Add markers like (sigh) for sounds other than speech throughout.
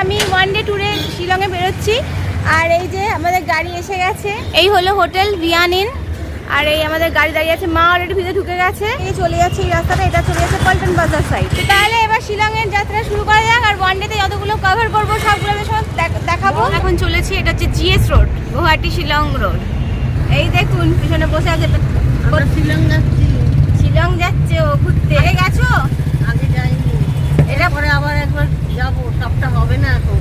আমি one day ট্যুরে শিলংয়ে বেরোচ্ছি। আর এই যে আমাদের গাড়ি এসে গেছে। এই হলো হোটেল বিয়ান ইন। আর এই আমাদের গাড়ি দাঁড়িয়ে আছে। মা অলরেডি ভিতরে ঢুকে গেছে। এই চলে যাচ্ছে এই রাস্তাটা এটা চলে যাচ্ছে পল্টন বাজার সাইড তাহলে এবার শিলংয়ের যাত্রা শুরু করা যাক। আর ওয়ান ডেতে যতগুলো কভার করব সবগুলো আমি সব দেখ- দেখাবো। এখন চলেছি এটা হচ্ছে GS road Guwahati Shillong road এই দেখুন পিছনে বসে আছে। শিলং যাচ্ছি। শিলং যাচ্ছে ও ঘুরতে গেছো? আগে যাইনি। এটা পরে আবার একবার যাবো সবটা হবে না এখন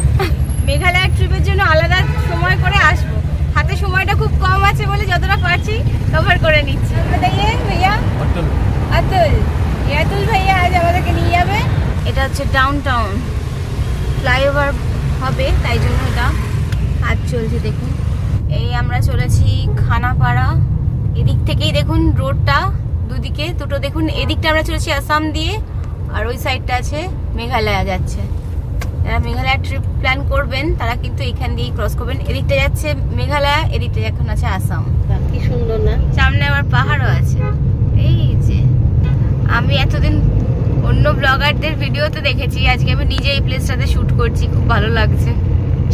মেঘালয় ট্রিপের জন্য আলাদা সময় করে আসবো হাতে সময়টা খুব কম আছে বলে যতটা পারছি কভার করে নিচ্ছি बताइए भैया अतुल ये अतुल भैया আজ আমাদেরকে নিয়ে যাবে এটা হচ্ছে ডাউন টাউন ফ্লাইওভার হবে তাই জন্য এটা কাজ চলছে দেখুন এই আমরা চলেছি খানাপাড়া এদিক থেকেই দেখুন রোডটা দুদিকে দুটো দেখুন এদিকটা আমরা চলেছি আসাম দিয়ে আর ওই সাইডটা আছে মেঘালয়া যাচ্ছে যারা মেঘালয় ট্রিপ প্ল্যান করবেন তারা কিন্তু এখান দিয়েই ক্রস করবেন। এদিকটা যাচ্ছে মেঘালয় এদিকটা এখন আছে আসাম। কি সুন্দর না? সামনে আবার পাহাড়ও আছে। এই যে আমি এতদিন অন্য ব্লগারদের ভিডিওতে দেখেছি আজকে আমি নিজে এই প্লেসটাতে শ্যুট করছি খুব ভালো লাগছে।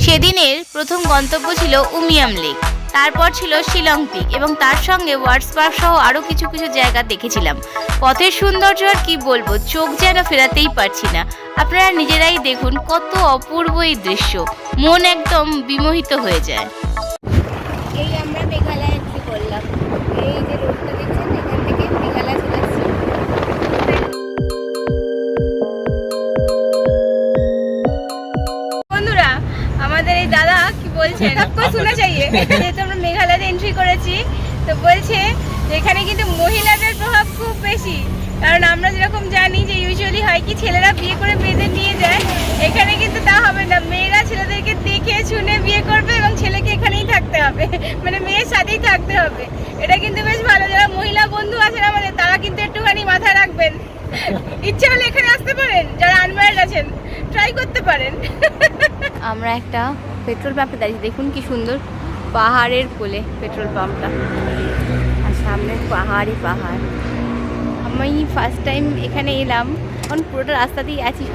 সেদিনের প্রথম গন্তব্য ছিল উমিয়াম লেক। তারপর ছিল শিলং পিক এবং তার সঙ্গে ওয়ার্ডস পার্ক সহ আরও কিছু কিছু জায়গা দেখেছিলাম। পথের সৌন্দর্য আর কি বলব, চোখ যেন ফেরাতেই পারছি না। আপনারা নিজেরাই দেখুন কত অপূর্ব এই দৃশ্য। মন একদম বিমোহিত হয়ে যায়। এই আমরা মেঘালয় করলাম। এই যে রোডটা বলছেন সবকো শোনা চাইয়ে যেহেতু আমরা মেঘালয়ে এন্ট্রি করেছি, তো বলছে এখানে কিন্তু মহিলাদের প্রভাব খুব বেশি। কারণ আমরা যেরকম জানি যে ইউজুয়ালি হয় কি, ছেলেরা বিয়ে করে মেয়েদের নিয়ে যায়, এখানে কিন্তু তা হবে না। মেয়েরা ছেলেদেরকে দেখে, শুনে বিয়ে করবে এবং ছেলেকে এখানেই থাকতে হবে। মানে মেয়ের সাথেই থাকতে হবে। এটা কিন্তু বেশ ভালো, যারা মহিলা বন্ধু আছেন আমাদের তারা কিন্তু একটুখানি মাথায় রাখবেন। ইচ্ছে হলে এখানে আসতে পারেন, যারা আনম্যারিড আছেন ট্রাই করতে পারেন। আমরা একটা পেট্রোল পাম্পে দাঁড়িয়ে দেখুন কি সুন্দর পাহাড়ের কোলে পেট্রোল পাম্পটা। আর সামনে পাহাড়ই পাহাড়। আমি ফার্স্ট টাইম এখানে এলাম। এখন পুরোটা রাস্তা দিয়ে আছি।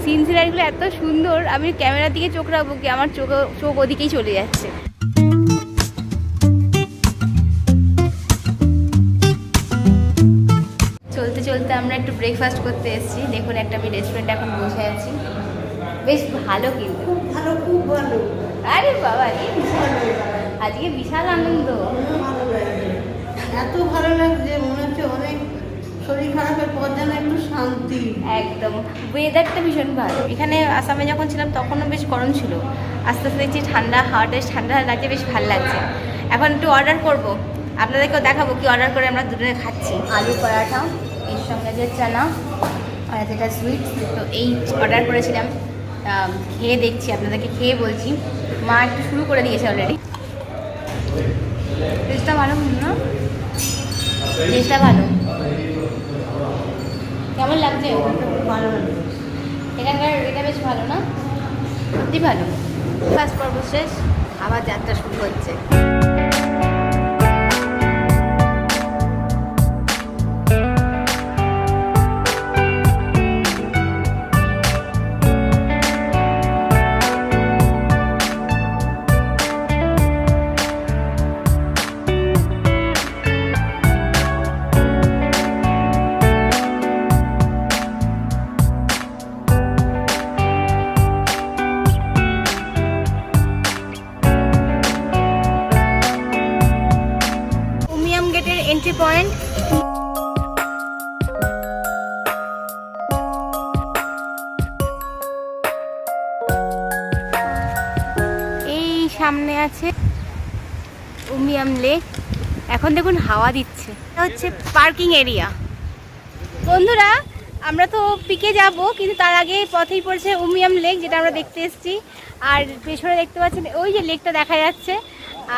সিন সিনারিগুলো এত সুন্দর, আমি ক্যামেরার দিকে চোখ রাখব কি আমার চোখ চোখ ওদিকেই চলে যাচ্ছে। চলতে চলতে আমরা একটু ব্রেকফাস্ট করতে এসেছি। দেখুন একটা আমি রেস্টুরেন্টে এখন বসে আছি। বেশ ভালো কিন্তু। ভালো খুব ভালো। আরে বাবা আজকে বিশাল আনন্দ। এত ভালো লাগছে মনে হচ্ছে অনেক শরীর খারাপের পর যেন একটু শান্তি। একদম। ওয়েদারটা ভীষণ ভালো। এখানে আসামে যখন ছিলাম তখনও বেশ গরম ছিল। আস্তে আস্তে দেখছি ঠান্ডা হাওয়াটা ঠান্ডা লাগছে বেশ ভালো লাগছে। এখন একটু অর্ডার করব। আপনাদেরকেও দেখাবো কি অর্ডার করে আমরা দুজনে খাচ্ছি। আলু পরাঠা এর সঙ্গে যে চানা আর যেটা সুইট তো এই অর্ডার করেছিলাম। খেয়ে দেখছি আপনাদেরকে খেয়ে বলছি। মা একটু শুরু করে দিয়েছে অলরেডি টেস্টটা ভালো না টেস্টটা ভালো? কেমন লাগছে? ভালো। এখানকার এটা বেশ ভালো না? সত্যি ভালো। ফার্স্ট পর্ব শেষ আবার যাত্রা শুরু হচ্ছে। পয়েন্ট এই সামনে আছে উমিয়াম লেক। এখন দেখুন হাওয়া দিচ্ছে। এটা হচ্ছে পার্কিং এরিয়া। বন্ধুরা আমরা তো পিকে যাব, কিন্তু তার আগে পথেই পড়ছে উমিয়াম লেক, যেটা আমরা দেখতে এসেছি। আর পেছনে দেখতে পাচ্ছেন, ওই যে লেকটা দেখা যাচ্ছে।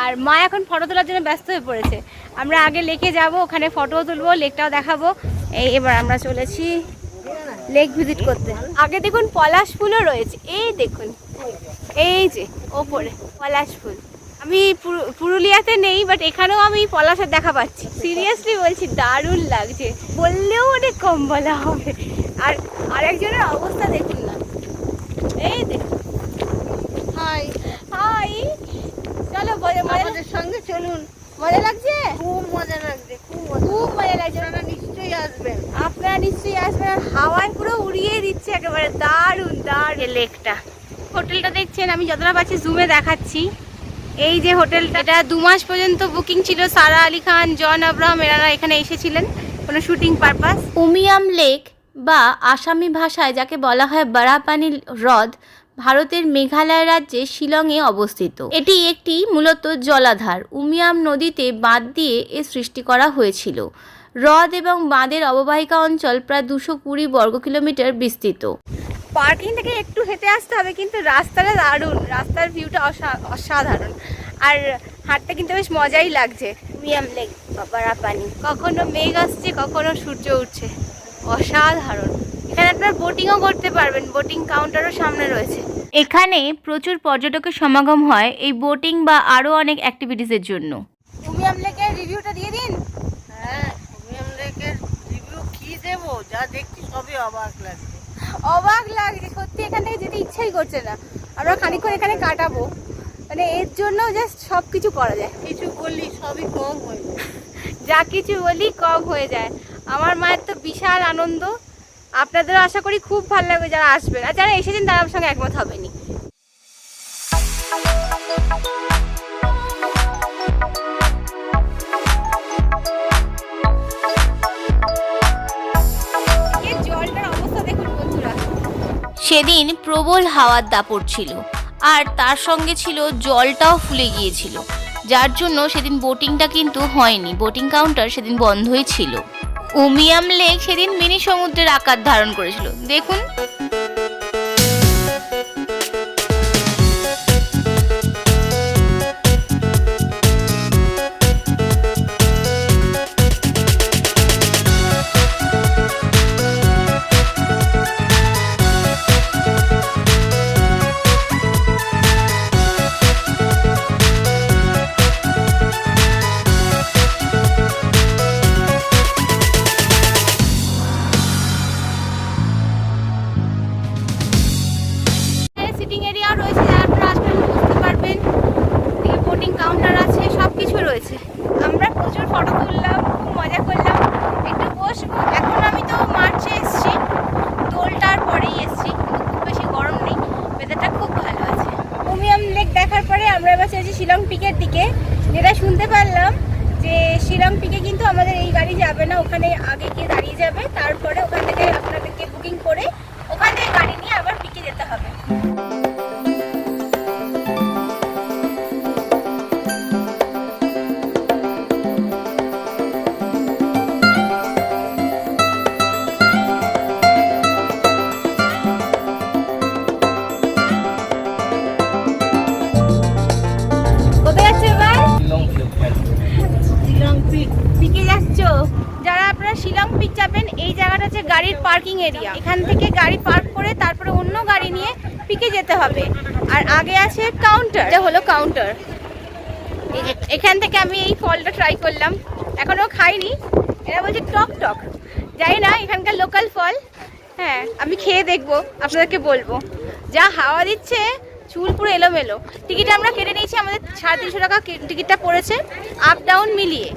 আর মা এখন ফটো তোলার জন্য ব্যস্ত হয়ে পড়েছে। আমরা আগে লেকে যাব, ওখানে ফটো তুলবো, লেকটাও দেখাবো। এই এবার আমরা চলেছি লেক ভিজিট করতে। আগে দেখুন পলাশ ফুলও রয়েছে। এই দেখুন, এই যে, ওপরে পলাশ ফুল। আমি পুরুলিয়াতে নেই বাট এখানেও আমি পলাশের দেখা পাচ্ছি। সিরিয়াসলি বলছি দারুণ লাগছে। বললেও অনেক কম বলা হবে। আর আরেকজনের অবস্থা দেখুন না। এই দেখুন হাই হাই চলো আমাদের সঙ্গে চলুন। মজা লাগছে? খুব মজা লাগছে খুব মজা লাগছে। আপনারা নিশ্চয়ই আসবেন। আপনারা নিশ্চয়ই আসবেন। হাওয়ায় পুরো উড়িয়ে দিচ্ছে একেবারে। দারুণ দারুণ। লেকটা। হোটেলটা দেখছেন আমি যতটা পাচ্ছি জুমে দেখাচ্ছি। এই যে হোটেলটা, এটা দু মাস পর্যন্ত বুকিং ছিল। সারা আলী খান, জন আব্রাহাম, এনারা এখানে এসেছিলেন, কোনো শুটিং পারপাস। উমিয়াম লেক বা আসামি ভাষায় যাকে বলা হয় বারাপানি হ্রদ, ভারতের মেঘালয় রাজ্যে শিলংয়ে অবস্থিত। এটি একটি মূলত জলাধার। উমিয়াম নদীতে বাঁধ দিয়ে এ সৃষ্টি করা হয়েছিল। হ্রদ এবং বাঁধের অববাহিকা অঞ্চল প্রায় দুশো কুড়ি বর্গ কিলোমিটার বিস্তৃত। পার্কিং থেকে একটু হেঁটে আসতে হবে কিন্তু রাস্তাটা দারুণ রাস্তার ভিউটা অসাধারণ। আর হাঁটতে কিন্তু বেশ মজাই লাগছে। মিয়াম লেক বাবারা পানি। কখনো মেঘ আসছে কখনো সূর্য উঠছে। অসাধারণ। এখানে আপনার বোটিংও করতে পারবেন বোটিং কাউন্টারও সামনে রয়েছে। এখানে প্রচুর পর্যটকের সমাগম হয় এই বোটিং বা আরও অনেক অ্যাক্টিভিটিসের জন্য। উমিয়াম লেকের রিভিউটা দিয়ে দিন। হ্যাঁ উমিয়াম লেকের রিভিউ কি দেবো? যা দেখছি সবই অবাক লাগছে। অবাক লাগছে সত্যি এখানে থেকে যেতে ইচ্ছাই করছে না। আমরা খানিক্ষণ এখানে কাটাবো। মানে এর জন্য জাস্ট সব কিছু করা যায়। কিছু বললি সবই কম হয়ে যায়। যা কিছু বলি কম হয়ে যায়। আমার মায়ের তো বিশাল আনন্দ। আপনাদেরও আশা করি খুব ভালো লাগবে যারা আসবেন। আর যারা এসেছেন তারা আমার সঙ্গে একমত হবেনি সেদিন প্রবল হাওয়ার দাপট ছিল, আর তার সঙ্গে ছিল জলটাও ফুলে গিয়েছিল, যার জন্য সেদিন বোটিংটা কিন্তু হয়নি, বোটিং কাউন্টার সেদিন বন্ধই ছিল। উমিয়াম লেক সেদিন মিনি সমুদ্রের আকার ধারণ করেছিল। দেখুন। আগে আছে কাউন্টার এটা হলো কাউন্টার এখান থেকে আমি এই ফলটা ট্রাই করলাম। এখনও খাইনি। এরা বলছে টক টক। জানি না এখানকার লোকাল ফল। হ্যাঁ আমি খেয়ে দেখব আপনাদেরকে বলব। যা হাওয়া দিচ্ছে চুল পুরো এলোমেলো। টিকিট আমরা কেটে নিয়েছি আমাদের সাড়ে তিনশো টাকা টিকিটটা পড়েছে। আপ ডাউন মিলিয়ে।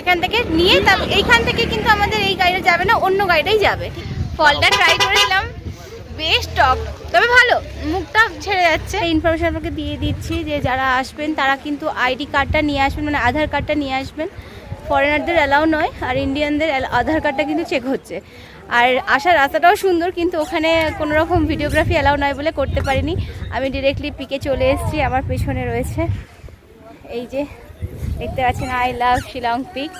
এখান থেকে নিয়ে এইখান থেকে কিন্তু আমাদের এই গাড়িটা যাবে না অন্য গাড়িটাই যাবে। ফলটা ট্রাই করেছিলাম বেশ টক তবে ভালো, মুখটা ছেড়ে যাচ্ছে। ইনফরমেশন আপনাকে দিয়ে দিচ্ছি যে যারা আসবেন, তারা কিন্তু আইডি কার্ডটা নিয়ে আসবেন মানে আধার কার্ডটা নিয়ে আসবেন। ফরেনারদের অ্যালাউ নয়, আর ইন্ডিয়ানদের আধার কার্ডটা কিন্তু চেক হচ্ছে। আর আসার রাস্তাটাও সুন্দর, কিন্তু ওখানে কোনো রকম ভিডিওগ্রাফি অ্যালাউ নয় বলে করতে পারিনি। আমি ডিরেক্টলি পিকে চলে এসেছি, আমার পেছনে রয়েছে। এই যে, দেখতে পাচ্ছেন আই লাভ শিলং পিক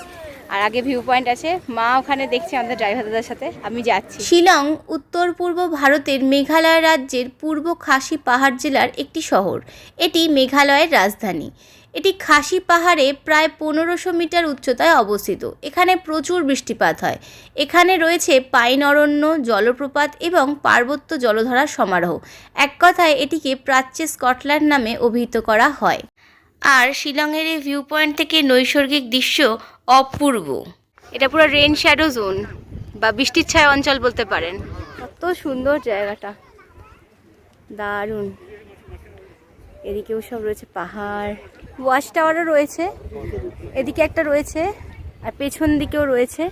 আর আগে ভিউ পয়েন্ট আছে। মা ওখানে দেখছে আমাদের ড্রাইভার দাদার সাথে, আমি যাচ্ছি। শিলং, উত্তর পূর্ব ভারতের মেঘালয় রাজ্যের পূর্ব খাসি পাহাড় জেলার একটি শহর। এটি মেঘালয়ের রাজধানী। এটি খাসি পাহাড়ে প্রায় পনেরোশো মিটার উচ্চতায় অবস্থিত। এখানে প্রচুর বৃষ্টিপাত হয়। এখানে রয়েছে পাইন অরণ্য, জলপ্রপাত এবং পার্বত্য জলধারার সমারোহ। এক কথায় এটিকে প্রাচ্যে স্কটল্যান্ড নামে অভিহিত করা হয়। আর শিলংয়ের এই ভিউ পয়েন্ট থেকে নৈসর্গিক দৃশ্য অপূর্ব। এটা পুরো রেন শ্যাডো জোন বা বৃষ্টির ছায়া অঞ্চল বলতে পারেন। কত সুন্দর জায়গাটা। দারুণ। এদিকেও সব রয়েছে পাহাড়। ওয়াচ টাওয়ারও রয়েছে। এদিকে একটা রয়েছে আর পেছন দিকেও রয়েছে।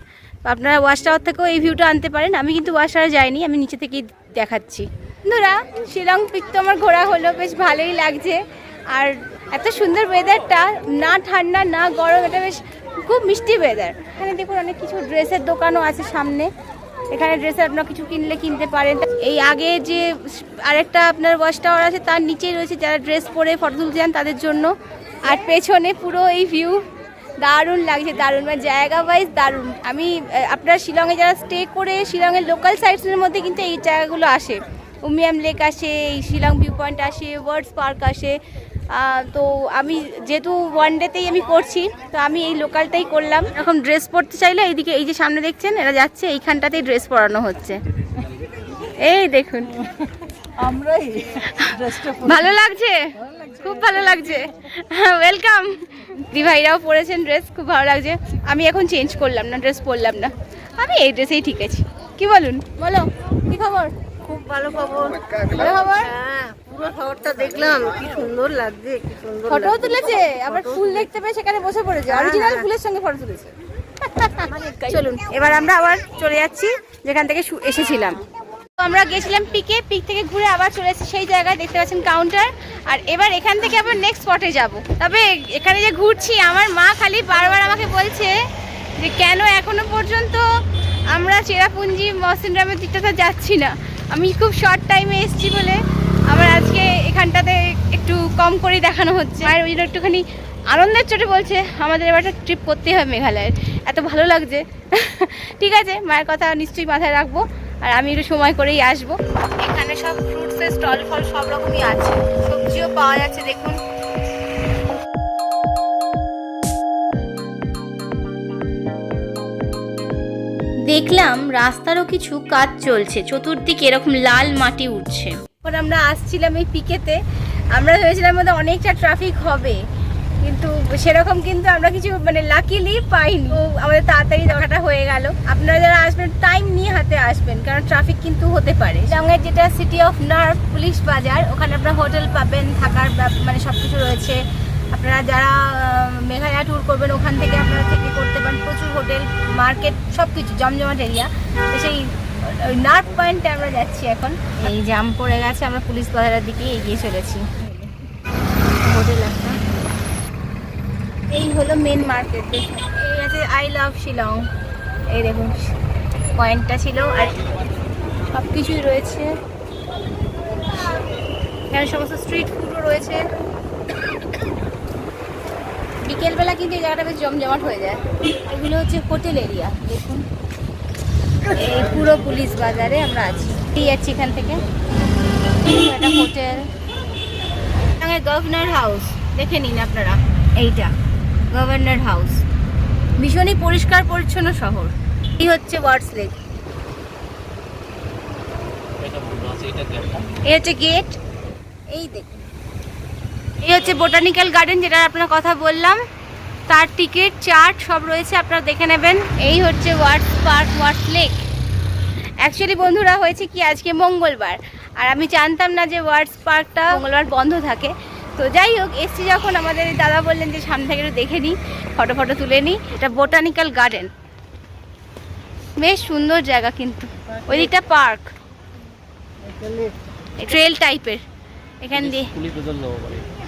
আপনারা ওয়াচ টাওয়ার থেকেও এই ভিউটা আনতে পারেন। আমি কিন্তু ওয়াচ টাওয়ারে যাইনি, আমি নিচে থেকেই দেখাচ্ছি। বন্ধুরা, শিলং পিক তো আমার ঘোরা হলো, বেশ ভালোই লাগছে। আর এত সুন্দর ওয়েদারটা না ঠান্ডা, না গরম, এটা বেশ খুব মিষ্টি ওয়েদার এখানে দেখুন অনেক কিছু ড্রেসের দোকানও আছে সামনে। এখানে ড্রেসের আপনারা কিছু কিনলে কিনতে পারেন। এই আগে যে আরেকটা আপনার ওয়াচ টাওয়ার আছে, তার নিচেই রয়েছে যারা ড্রেস পরে ফটো তুলতে যান তাদের জন্য। আর পেছনে পুরো এই ভিউ দারুণ লাগছে, দারুণ। মানে জায়গা ওয়াইজ দারুণ। আমি আপনারা শিলংয়ে যারা স্টে করে, শিলংয়ের লোকাল সাইটসের মধ্যে কিন্তু এই জায়গাগুলো আসে। উমিয়াম লেক আসে, এই শিলং ভিউ পয়েন্ট আসে ওয়ার্ডস পার্ক আসে। তো আমি যেহেতু ওয়ান ডেতেই আমি করছি তো আমি এই লোকালটাই করলাম। এখন ড্রেস পরতে চাইলে এইদিকে এই যে সামনে দেখছেন এরা যাচ্ছে এইখানটাতেই ড্রেস পরানো হচ্ছে। এই দেখুন। আমরাই ভালো লাগছে? খুব ভালো লাগছে। ওয়েলকাম দি ভাইরাও পরেছেন ড্রেস খুব ভালো লাগছে। আমি এখন চেঞ্জ করলাম না ড্রেস পরলাম না। আমি এই ড্রেসেই ঠিক আছি। কি বলুন? বলো কি খবর? খুব ভালো খবর। ভালো খবর? হ্যাঁ পুরো শহরটা দেখলাম। কি সুন্দর লাগছে কি সুন্দর ফটোও তুলেছে? আবার ফুল দেখতে পেয়ে সেখানে বসে পড়েছে। হ্যাঁ, অরিজিনাল হ্যাঁ। ফুলের সঙ্গে ফটো তুলেছে। চলুন এবার আমরা আবার চলে যাচ্ছি যেখান থেকে এসেছিলাম। তো আমরা গেছিলাম পিকে পিক থেকে ঘুরে আবার চলে এসেছি সেই জায়গায় দেখতে পাচ্ছেন কাউন্টার আর এবার এখান থেকে আবার নেক্সট স্পটে যাব। তবে এখানে যে ঘুরছি আমার মা খালি বারবার আমাকে বলছে যে কেন এখনও পর্যন্ত আমরা চেরাপুঞ্জি মসিনরামের দিকটাতে যাচ্ছি না। আমি খুব শর্ট টাইমে এসেছি বলে। আমার আজকে এখানটাতে একটু কম করে দেখানো হচ্ছে। আর ওই জন্য একটুখানি আনন্দের চোটে বলছে, আমাদের এবার একটা ট্রিপ করতেই হবে মেঘালয়ের। এত ভালো লাগছে। (laughs) ঠিক আছে, মায়ের কথা নিশ্চয়ই মাথায় রাখব। আর আমি একটু সময় করেই আসব। এখানে সব ফ্রুটসের স্টল ফল সব রকমই আছে। সবজিও পাওয়া যাচ্ছে, দেখুন। দেখলাম রাস্তারও কিছু কাজ চলছে চতুর্দিকে এরকম লাল মাটি উঠছে। এখন আমরা আসছিলাম এই পিকেতে আমরা ভেবেছিলাম মধ্যে অনেকটা ট্রাফিক হবে কিন্তু সেরকম কিন্তু আমরা কিছু মানে লাকিলি পাইনি। তো আমাদের তাড়াতাড়ি দেখাটা হয়ে গেল। আপনারা যারা আসবেন টাইম নিয়ে হাতে আসবেন কারণ ট্রাফিক কিন্তু হতে পারে। সঙ্গে যেটা সিটি অফ নার্ভ পুলিশ বাজার ওখানে আপনারা হোটেল পাবেন থাকার ব্যাপ- মানে সব কিছু রয়েছে। আপনারা যারা মেঘালয় ট্যুর করবেন ওখান থেকে আপনারা থেকে করতে পারেন। প্রচুর হোটেল মার্কেট সব কিছু জমজমাট এরিয়া সেই নার্ভ পয়েন্টে আমরা যাচ্ছি এখন। এই জাম পড়ে গেছে আমরা পুলিশ বাজারের দিকে এগিয়ে চলেছি। হোটেল একটা। এই হলো মেন মার্কেট এই আছে আই লাভ শিলং এই দেখুন পয়েন্টটা ছিল। আর সব কিছুই রয়েছে। এখানে সমস্ত স্ট্রিট ফুডও রয়েছে। বিকেলবেলা কিন্তু এই জায়গাটা বেশ জমজমাট হয়ে যায়। এগুলো হচ্ছে হোটেল এরিয়া দেখুন। এই পুরো পুলিশ বাজারে আমরা আছি। এই যাচ্ছি এখান থেকে। একটা হোটেল। গভর্নর হাউস দেখে নিন আপনারা। এইটা গভর্নর হাউস। ভীষণই পরিষ্কার পরিচ্ছন্ন শহর। এই হচ্ছে ওয়ার্ডস লেক। এই হচ্ছে গেট। এই দেখুন। এই হচ্ছে বোটানিক্যাল গার্ডেন যেটা আপনার কথা বললাম। তার টিকিট চার্ট সব রয়েছে আপনারা দেখে নেবেন। এই হচ্ছে Wards park Wards lake. Actually বন্ধুরা হয়েছে কি আজকে মঙ্গলবার। আর আমি জানতাম না যে ওয়ার্ডস পার্কটা মঙ্গলবার বন্ধ থাকে। তো যাই হোক এসছি যখন আমাদের দাদা বললেন যে সামনে থেকে একটু দেখে নিই ফটো ফটো তুলে নিই। এটা বোটানিক্যাল গার্ডেন। বেশ সুন্দর জায়গা কিন্তু। ওই দিকটা পার্ক। ট্রেল টাইপের। এখান দিয়ে।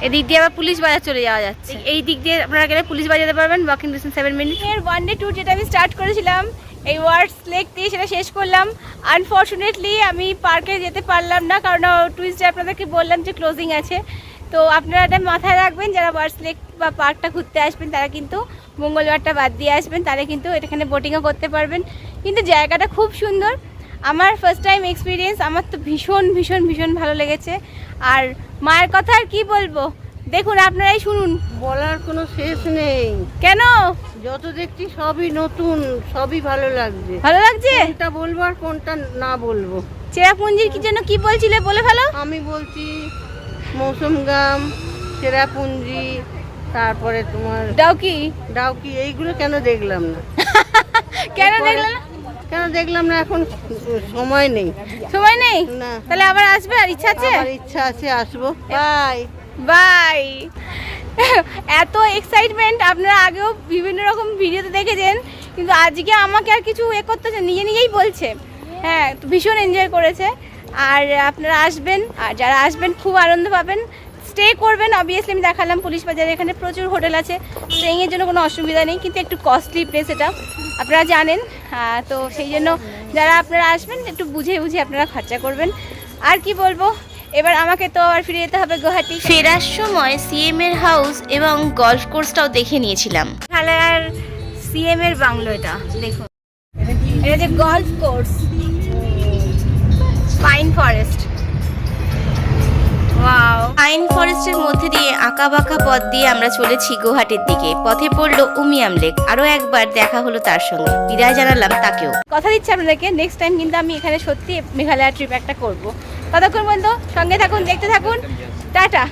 এদিক দিয়ে আবার পুলিশ বাজার চলে যাওয়া যাচ্ছে। এই দিক দিয়ে আপনারা গেলে পুলিশ বাজার যেতে পারবেন ওয়াকিং ডিস্টেন্স সেভেন মিনিট এর ওয়ান ডে ট্যুর যেটা আমি স্টার্ট করেছিলাম এই ওয়ার্ডস লেক দিয়ে সেটা শেষ করলাম। আনফর্চুনেটলি আমি পার্কে যেতে পারলাম না কারণ টুইসডে আপনাদেরকে বললাম যে ক্লোজিং আছে। তো আপনারা এটা মাথায় রাখবেন যারা ওয়ার্ডস লেক বা পার্কটা ঘুরতে আসবেন তারা কিন্তু মঙ্গলবারটা বাদ দিয়ে আসবেন তাহলে কিন্তু এখানে বোটিংও করতে পারবেন। কিন্তু জায়গাটা খুব সুন্দর আমার ফার্স্ট টাইম এক্সপিরিয়েন্স আমার তো ভীষণ ভীষণ ভীষণ ভালো লেগেছে। আর মায়ের কথা আর কি বলব? দেখুন আপনারাই শুনুন। বলার কোনো শেষ নেই। কেন? যত দেখছি সবই নতুন সবই ভালো লাগছে। ভালো লাগছে? কোনটা বলব আর কোনটা না বলব। চেরাপুঞ্জির কি জন্য কি বলছিলে বলে ফেলো। আমি বলছি মৌসুমগাম চেরাপুঞ্জি তারপরে তোমার ডাউকি। ডাউকি এইগুলো কেন দেখলাম না? (laughs) কেন দেখলাম না? কেন দেখলাম না এখন সময় নেই। সময় নেই? না। তাহলে আবার আসবে? আর ইচ্ছা আছে? আমার ইচ্ছা আছে আসব। বাই। বাই। এত এক্সাইটমেন্ট আপনারা আগেও বিভিন্ন রকম ভিডিওতে দেখেছেন কিন্তু আজকে আমাকে আর কিছু এ করতেছে নিজে নিজেই বলছে। হ্যাঁ ভীষণ এনজয় করেছে। আর আপনারা আসবেন আর যারা আসবেন খুব আনন্দ পাবেন। স্টে করবেন অবভিয়াসলি আমি দেখালাম পুলিশ বাজারে এখানে প্রচুর হোটেল আছে। স্টেইংয়ের জন্য কোনো অসুবিধা নেই কিন্তু একটু কস্টলি প্লেস এটা। আপনারা জানেন তো সেই জন্য যারা আপনারা আসবেন একটু বুঝে বুঝে আপনারা খরচা করবেন। আর কি বলব এবার আমাকে তো আর ফিরে যেতে হবে গুয়াহাটি। ফেরার সময় সিএম এর হাউস এবং গলফ কোর্সটাও দেখে নিয়েছিলাম। তাহলে আর সিএম এর বাংলো এটা দেখুন। এটা যে golf course pine forest pine ফরেস্টের মধ্যে দিয়ে আঁকা বাঁকা পথ দিয়ে আমরা চলেছি গুহাটির দিকে। পথে পড়ল উমিয়াম লেক আরও একবার দেখা হলো তার সঙ্গে। বিদায় জানালাম তাকেও। কথা দিচ্ছি আপনাদেরকে। নেক্সট টাইম কিন্তু আমি এখানে সত্যি মেঘালয় ট্রিপ একটা করব। ততক্ষণ বন্ধু সঙ্গে থাকুন দেখতে থাকুন। টাটা।